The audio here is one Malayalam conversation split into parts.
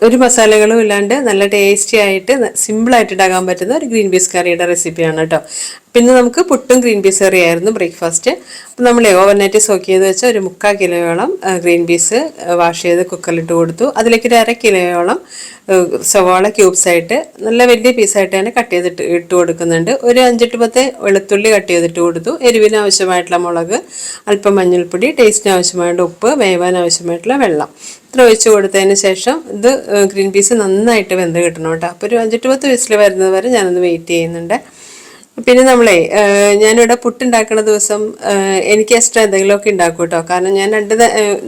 ഒരു മസാലകളും ഇല്ലാണ്ട് നല്ല ടേസ്റ്റി ആയിട്ട് സിമ്പിളായിട്ട് ഉണ്ടാക്കാൻ പറ്റുന്ന ഒരു ഗ്രീൻ പീസ് കറിയുടെ റെസിപ്പിയാണ് കേട്ടോ. പിന്നെ നമുക്ക് പുട്ടും ഗ്രീൻ പീസ് കറി ആയിരുന്നു ബ്രേക്ക്ഫാസ്റ്റ്. അപ്പം നമ്മൾ ഓവർനൈറ്റ് സോക്ക് ചെയ്ത് വെച്ച ഒരു മുക്കാൽ കിലോയോളം ഗ്രീൻ പീസ് വാഷ് ചെയ്ത് കുക്കറിലിട്ട് കൊടുത്തു. അതിലേക്ക് ഒരു അര കിലോയോളം സവാള ക്യൂബ്സ് ആയിട്ട് നല്ല വലിയ പീസായിട്ട് തന്നെ കട്ട് ചെയ്തിട്ട് ഇട്ട് കൊടുക്കുന്നുണ്ട്. ഒരു അഞ്ചെട്ട് പത്ത് വെളുത്തുള്ളി കട്ട് ചെയ്തിട്ട് കൊടുത്തു. എരിവിന് ആവശ്യമായിട്ടുള്ള മുളക് അല്പം മഞ്ഞൾപ്പൊടി ടേസ്റ്റിന് ആവശ്യമായിട്ടുള്ള ഉപ്പ് വേവാൻ ആവശ്യമായിട്ടുള്ള വെള്ളം. ഇത്ര ഒഴിച്ച് കൊടുത്തതിന് ശേഷം ഇത് ഗ്രീൻ പീസ് നന്നായിട്ട് വെന്ത് കിട്ടണം കേട്ടോ. അപ്പോൾ ഒരു അഞ്ചെട്ട് പത്ത് വിസിൽ വരുന്നത് വരെ ഞാനൊന്ന് വെയിറ്റ് ചെയ്യുന്നുണ്ട്. പിന്നെ നമ്മളെ ഞാനിവിടെ പുട്ടുണ്ടാക്കുന്ന ദിവസം എനിക്ക് എക്സ്ട്രാ എന്തെങ്കിലുമൊക്കെ ഉണ്ടാക്കും കേട്ടോ കാരണം ഞാൻ രണ്ട്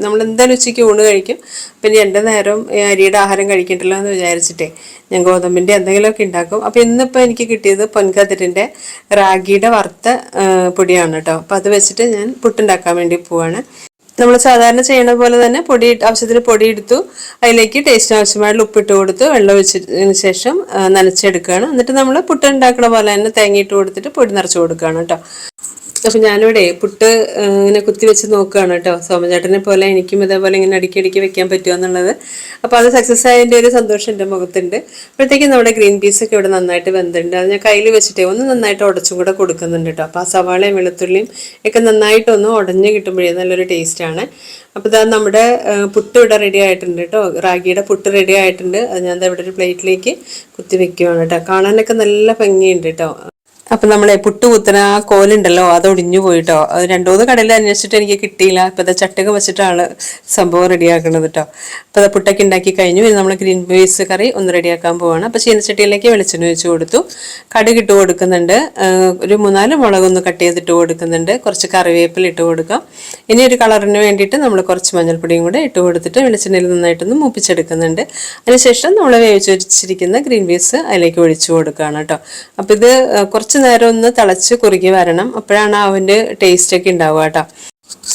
നമ്മൾ എന്തായാലും ഉച്ചയ്ക്ക് ഊണ് കഴിക്കും. പിന്നെ രണ്ട് നേരം അരിയുടെ ആഹാരം കഴിക്കണ്ടല്ലോ എന്ന് വിചാരിച്ചിട്ടേ ഞാൻ ഗോതമ്പിന്റെ എന്തെങ്കിലുമൊക്കെ ഉണ്ടാക്കും. അപ്പോൾ ഇന്നിപ്പോൾ എനിക്ക് കിട്ടിയത് പൊൻകതിരിന്റെ റാഗിയുടെ വറുത്ത പൊടിയാണ് കേട്ടോ. അപ്പോൾ അത് വെച്ചിട്ട് ഞാൻ പുട്ടുണ്ടാക്കാൻ വേണ്ടി പോവാണ്. നമ്മൾ സാധാരണ ചെയ്യുന്ന പോലെ തന്നെ പൊടി ആവശ്യത്തിന് പൊടി എടുത്തു. അതിലേക്ക് ടേസ്റ്റ് ആവശ്യമായിട്ടുള്ള ഉപ്പിട്ട് കൊടുത്ത് വെള്ളം ഒഴിച്ചതിന് ശേഷം നനച്ചെടുക്കുകയാണ്. എന്നിട്ട് നമ്മൾ പുട്ട് ഉണ്ടാക്കണ പോലെ തന്നെ തേങ്ങ ഇട്ട് കൊടുത്തിട്ട് പൊടി നിറച്ച് കൊടുക്കുകയാണ് കേട്ടോ. അപ്പം ഞാനിവിടെ പുട്ട് ഇങ്ങനെ കുത്തി വെച്ച് നോക്കുകയാണ് കേട്ടോ. സോമചേട്ടനെ പോലെ എനിക്കും ഇതേപോലെ ഇങ്ങനെ അടുക്കി അടുക്കി വെക്കാൻ പറ്റുമോ എന്നുള്ളത്. അപ്പോൾ അത് സക്സസ് ആയതിന്റെ ഒരു സന്തോഷം എന്റെ മുഖത്തുണ്ട്. അപ്പോഴത്തേക്കും നമ്മുടെ ഗ്രീൻ പീസ് ഒക്കെ ഇവിടെ നന്നായിട്ട് വെന്തുണ്ട്. അത് ഞാൻ കയ്യിൽ വെച്ചിട്ട് ഒന്ന് നന്നായിട്ട് ഉടച്ചും കൂടെ കൊടുക്കുന്നുണ്ട് കേട്ടോ. അപ്പോൾ ആ സവാളയും വെളുത്തുള്ളിയും ഒക്കെ നന്നായിട്ടൊന്ന് ഉടഞ്ഞ് കിട്ടുമ്പോഴേ നല്ലൊരു ടേസ്റ്റ് ആണ്. അപ്പോൾ ഇതാ നമ്മുടെ പുട്ട് ഇവിടെ റെഡി ആയിട്ടുണ്ട് കേട്ടോ. റാഗിയുടെ പുട്ട് റെഡി ആയിട്ടുണ്ട്. അത് ഞാൻ ഇവിടെ ഒരു പ്ലേറ്റിലേക്ക് കുത്തി വെക്കുകയാണ് കേട്ടോ. കാണാനൊക്കെ നല്ല ഭംഗിയുണ്ട് കേട്ടോ. അപ്പൊ നമ്മളെ പുട്ടുകുത്തന ആ കോലുണ്ടല്ലോ അത് ഒടിഞ്ഞു പോയിട്ടോ. അത് രണ്ടുമൂന്ന് കടയിൽ അന്വേഷിച്ചിട്ട് എനിക്ക് കിട്ടിയില്ല. ഇപ്പൊ അത് ചട്ടക വെച്ചിട്ടാണ് സംഭവം റെഡിയാക്കുന്നത് കേട്ടോ അപ്പൊ അത് പുട്ടൊക്കെ ഉണ്ടാക്കി കഴിഞ്ഞു. ഇനി നമ്മൾ ഗ്രീൻ പീസ് കറി ഒന്ന് റെഡിയാക്കാൻ പോവാണ്. അപ്പൊ ചീനച്ചട്ടിയിലേക്ക് വെളിച്ചെണ്ണ ഒഴിച്ചു കൊടുത്തു. കടുക് ഇട്ട് കൊടുക്കുന്നുണ്ട്. ഒരു മൂന്നാൽ മുളകൊന്ന് കട്ട് ചെയ്തിട്ട് കൊടുക്കുന്നുണ്ട്. കുറച്ച് കറിവേപ്പില ഇട്ട് കൊടുക്കാം. ഇനി ഒരു കളറിന് വേണ്ടിയിട്ട് നമ്മൾ കുറച്ച് മഞ്ഞൾപ്പൊടിയും കൂടെ ഇട്ട് കൊടുത്തിട്ട് വെളിച്ചെണ്ണയിൽ നന്നായിട്ടൊന്ന് മൂപ്പിച്ചെടുക്കുന്നുണ്ട്. അതിനുശേഷം നമ്മൾ വേവിച്ച് വെച്ചിരിക്കുന്ന ഗ്രീൻ പീസ് അതിലേക്ക് ഒഴിച്ചു കൊടുക്കുകയാണ് കേട്ടോ അപ്പം ഇത് ആ, കുറച്ച് നേരം ഒന്ന് തിളച്ച് കുറുകി വരണം. അപ്പോഴാണ് അവന്റെ ടേസ്റ്റ് ഒക്കെ ഉണ്ടാവുക കേട്ടോ.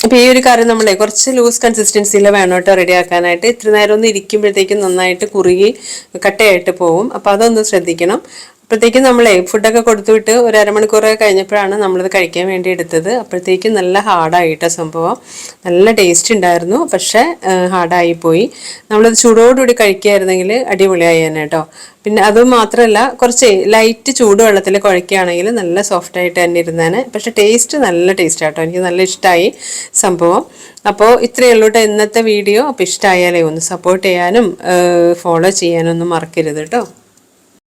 അപ്പൊ ഈ ഒരു കറി നമ്മളെ കുറച്ച് ലൂസ് കൺസിസ്റ്റൻസിയിൽ വേണം കേട്ടോ റെഡി ആക്കാനായിട്ട്. ഇത്ര നേരം ഒന്ന് ഇരിക്കുമ്പോഴത്തേക്കും നന്നായിട്ട് കുറുകി കട്ടയായിട്ട് പോവും. അപ്പോൾ അതൊന്ന് ശ്രദ്ധിക്കണം. അപ്പോഴത്തേക്കും നമ്മളെ ഫുഡൊക്കെ കൊടുത്തുവിട്ട് ഒരു അരമണിക്കൂറൊക്കെ കഴിഞ്ഞപ്പോഴാണ് നമ്മളിത് കഴിക്കാൻ വേണ്ടി എടുത്തത്. അപ്പോഴത്തേക്കും നല്ല ഹാർഡായിട്ട സംഭവം. നല്ല ടേസ്റ്റ് ഉണ്ടായിരുന്നു പക്ഷേ ഹാർഡായി പോയി നമ്മളത് ചൂടോടുകൂടി കഴിക്കുകയായിരുന്നെങ്കിൽ അടിപൊളിയായി തന്നെ കേട്ടോ പിന്നെ അത് മാത്രമല്ല കുറച്ച് ലൈറ്റ് ചൂടുവെള്ളത്തിൽ കുഴക്കുകയാണെങ്കിൽ നല്ല സോഫ്റ്റ് ആയിട്ട് തന്നെ ഇരുന്നേനെ. പക്ഷെ ടേസ്റ്റ് നല്ല ടേസ്റ്റ് ആട്ടോ. എനിക്ക് നല്ല ഇഷ്ടമായി സംഭവം. അപ്പോൾ ഇത്രയേ ഉള്ളൂ കേട്ടോ ഇന്നത്തെ വീഡിയോ. അപ്പോൾ ഇഷ്ടമായാലേ ഒന്ന് സപ്പോർട്ട് ചെയ്യാനും ഫോളോ ചെയ്യാനും ഒന്നും മറക്കരുത് കേട്ടോ